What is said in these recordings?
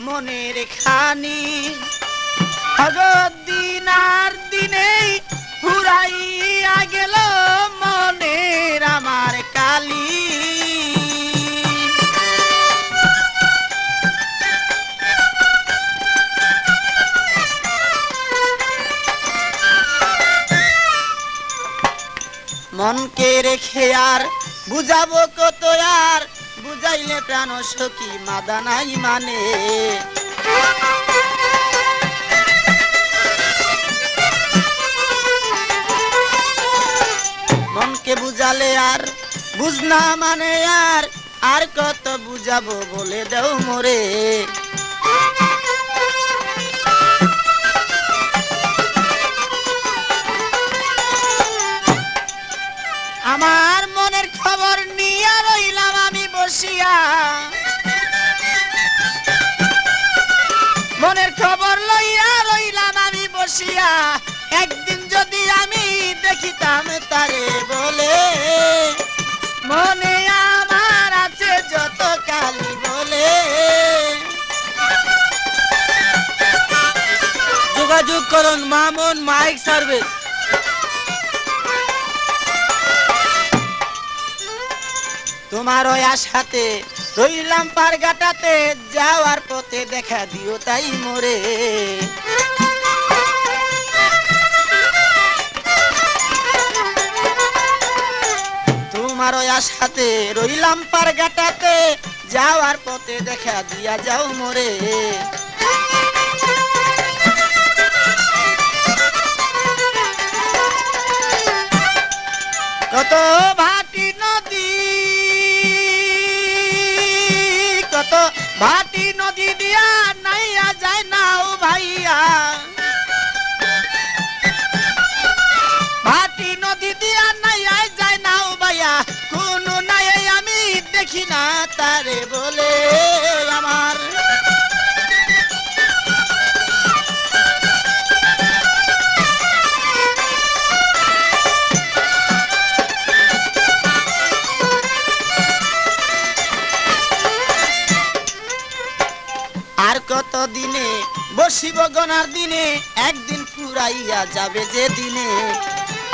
জানি দিন আর দিনেই ফুরাইয়া গেল মনের আমার কালী। মনকে রেখে আর বুঝাবো কত আর বুঝাইলে প্রাণ সখী মাদানাই মানে। মনকে বুঝালে আর বুঝনা মানে আর আর কত বুঝাবো বলে দেও মোরে। বসিয়া একদিন যদি আমি দেখিতাম তারে বলে, মনে আমার আছে যত কালি বলে। যোগাযোগ করুন, মামুন মাইক সার্ভিস। তোমার ওই আশাতে রইলাম পারগাটাতে যাওয়ার পথে দেখা দিও তাই মোরে। ওই আশাতে রইলাম পারগাটাতে যাওয়ার পথে দেখা দিয়া যাও মোরে। কত ভাটি নদী, কত ভাটি নদী দিয়া নাইয়া যায় নাও ভাইয়া। ভাটি নদী দিয়া নাইয়া তারে বলে আমার। আর কত দিনে বসিব গনার দিনে? একদিন ফুরাইয়া যাবে যে দিনে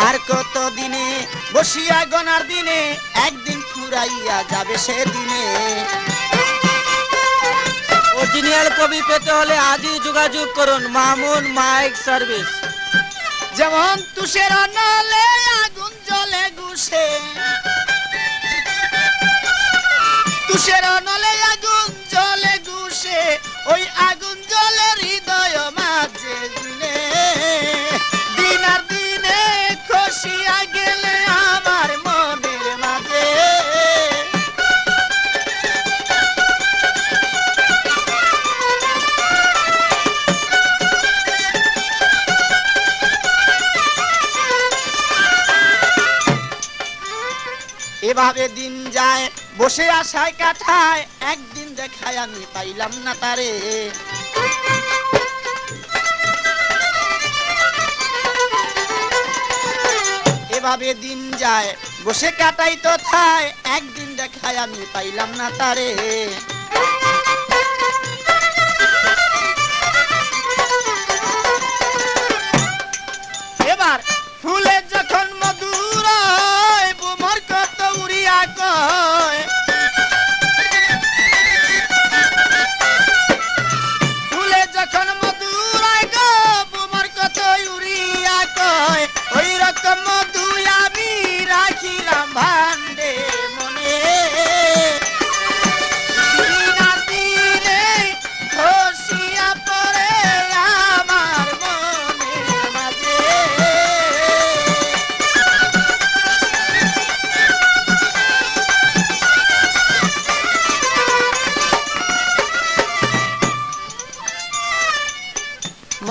আর কত দিনে বসিয়া গনার দিনে? একদিন ফুরাইয়া যাবে সেদিনে। অরিজিনাল কবি পেতে হলে আজই যোগাযোগ করুন মামুন মাইক সার্ভিস। যেমন তুষের নলে আগুন জ্বলে গুছে তুষের নলে আগুন এভাবে দিন যায়, বসে আশায় কাঠায় একদিন দেখায় আমি পাইলাম না তারে। এভাবে দিন যায়, বসে কাটাই তো থায় একদিন দেখায় আমি পাইলাম না তারে। এবার ফুলে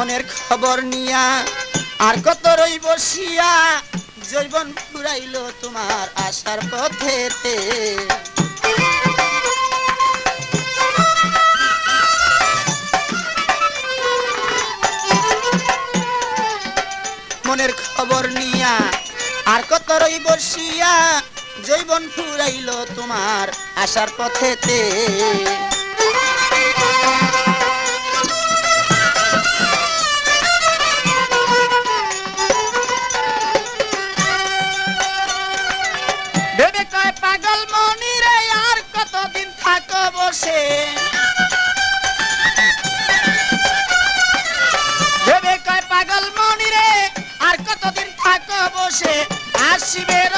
মনের খবর নিয়া, আর কত রই বসিয়া জৈবন ফুরাইল তোমার আশার পথেতে। মনের খবর নিয়া, আর কত রই বসিয়া জৈবন ফুরাইল তোমার আশার পথেতে। বসে আসিবে